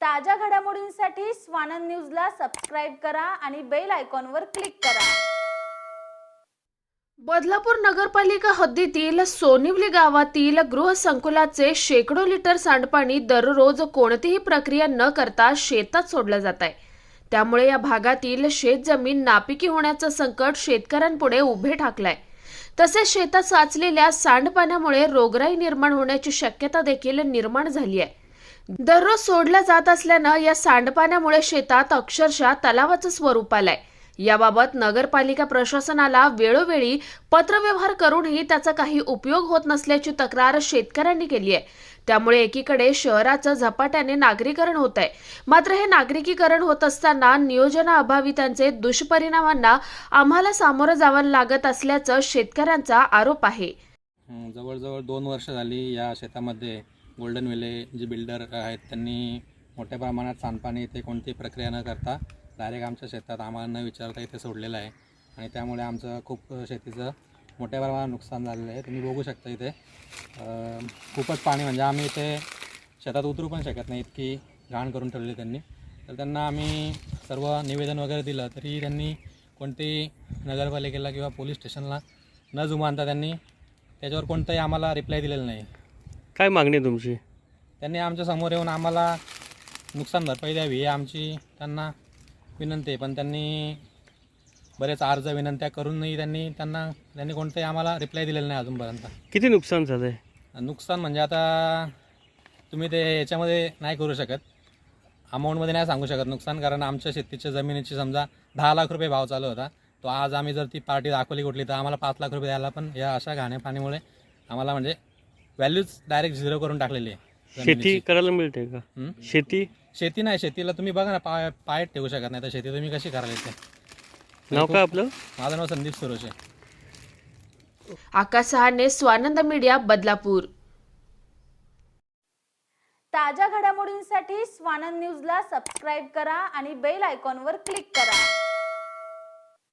ताज्या घडामोडींसाठी स्वानंद न्यूजला सबस्क्राईब करा आणि बेल आयकॉनवर क्लिक करा. बदलापूर नगरपालिका हद्दीतील सोनिवली गावातील गृहसंकुलाचे शेकडो लिटर सांडपाणी दररोज कोणतीही प्रक्रिया न करता शेतात सोडलं जात आहे. त्यामुळे या भागातील शेतजमीन नापिकी होण्याचं संकट शेतकऱ्यांपुढे उभे ठाकलंय. तसेच शेतात साचलेल्या सांडपाण्यामुळे रोगराई निर्माण होण्याची शक्यता देखील निर्माण झाली आहे. दररोज सोडल्या जात असल्यानं या सांडपाण्यामुळे शेतात अक्षरशः तलावाचं स्वरूप आलंय. याबाबत नगरपालिका प्रशासनाला वेळोवेळी पत्रव्यवहार करूनही त्याचा काही उपयोग होत नसल्याची तक्रार शेतकऱ्यांनी केली आहे. त्यामुळे एकीकडे शहराचं झपाट्याने नागरीकरण होत आहे मात्र हे नागरिकीकरण होत असताना नियोजनाअभावी त्यांचे दुष्परिणामांना आम्हाला सामोरं जावं लागत असल्याचं शेतकऱ्यांचा आरोप आहे. जवळजवळ दोन वर्ष झाली या शेतामध्ये गोल्डन वेले जे बिल्डर आहेत त्यांनी मोठ्या प्रमाणात सांडपाणी इथे कोणती प्रक्रिया न करता डायरेक्ट आमच्या शेतात आम्हाला न विचारता इथे सोडलेलं आहे. आणि त्यामुळे आमचं खूप शेतीचं मोठ्या प्रमाणात नुकसान झालेलं आहे. तुम्ही बघू शकता इथे. खूपच पाणी म्हणजे आम्ही इथे शेतात उतरू पण शकत नाही इतकी घाण करून ठेवली त्यांनी. तर त्यांना आम्ही सर्व निवेदन वगैरे दिलं तरी त्यांनी कोणतेही नगरपालिकेला किंवा पोलीस स्टेशनला न जुमानता त्यांनी त्याच्यावर कोणताही आम्हाला रिप्लाय दिलेला नाही. काय मागणी आहे तुमची? त्यांनी आमच्यासमोर येऊन आम्हाला नुकसान भरपाई द्यावी ही आमची त्यांना विनंती आहे. पण त्यांनी बरेच अर्ज विनंत्या करूनही त्यांनी त्यांना त्यांनी कोणताही आम्हाला रिप्लाय दिलेला नाही अजूनपर्यंत. किती नुकसान झालं आहे नुकसान म्हणजे आता तुम्ही ते याच्यामध्ये नाही करू शकत. अमाऊंटमध्ये नाही सांगू शकत नुकसान कारण आमच्या शेतीच्या जमिनीची समजा दहा लाख रुपये भाव चालू होता. तो आज आम्ही जर ती पार्टी दाखवली कुठली तर आम्हाला पाच लाख रुपये द्यायला पण या अशा घाण्या पाणीमुळे आम्हाला म्हणजे व्हॅल्यूच डायरेक्ट झिरो करून टाकलेली आहे. शेती जमिनीची. करायला मिळते का? हं? शेती? शेती नाही शेतीला तुम्ही बघा ना पाय पायत ठेवू शकत नाही तर शेती तुम्ही कशी करायला येते नाव काय आपलं? माझं नाव संदीप सुरोशे आकाश सहाने स्वानंद मीडिया बदलापूर. ताज्या घडामोडींसाठी स्वानंद न्यूजला सबस्क्राईब करा आणि बेल आयकॉनवर क्लिक करा.